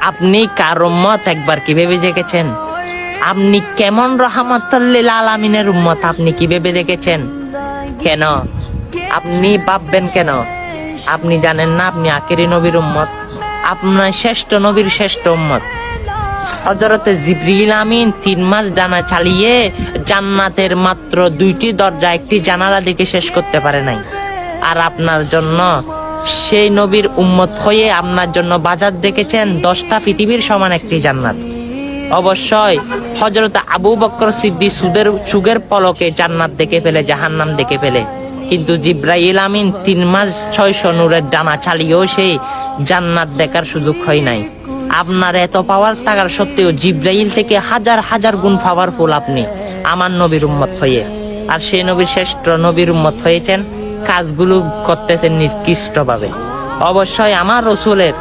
আপনি কার উম্মত একবার কি ভেবে দেখেছেন? আপনি কেমন রহমতুল্লিল আলামিনের উম্মত আপনি কি ভেবে দেখেছেন? কেন? আপনি ভাববেন কেন? আপনি জানেন না আপনি আকেরি নবীর উম্মত। আপনার শ্রেষ্ঠ নবীর শ্রেষ্ঠ উম্মত। হজরতে জিবরিল আমিন তিন মাস ডানা চালিয়ে জান্নাতের মাত্র দুইটি দরজা একটি জানালা দিকে শেষ করতে পারে নাই। আর আপনার জন্য সেই নবীর উম্মত হয়ে আপনার জন্য বাজার দেখেছেন দশটা পৃথিবীর সমান একটি জান্নাত। অবশ্যই হজরত আবু বকর সিদ্দি সুদের সুগের পলকে জান্নাত দেখে ফেলে, জাহান্নাম দেখে ফেলে। কিন্তু জিব্রাইল আমিন তিন মাস ছয়শো নূরের ডানা চালিয়েও সেই জান্নাত দেখার সুযোগ হয় নাই। আপনার এত পাওয়ার থাকার সত্ত্বেও জিব্রাইল থেকে হাজার হাজার গুণ পাওয়ারফুল আপনি, আমার নবীর উম্মত হয়ে। আর সেই নবীর শ্রেষ্ঠ নবীর উম্মত হয়েছেন কাজগুলো করতেছেন নিকৃষ্টভাবে। অবশ্যই আমার রসুলের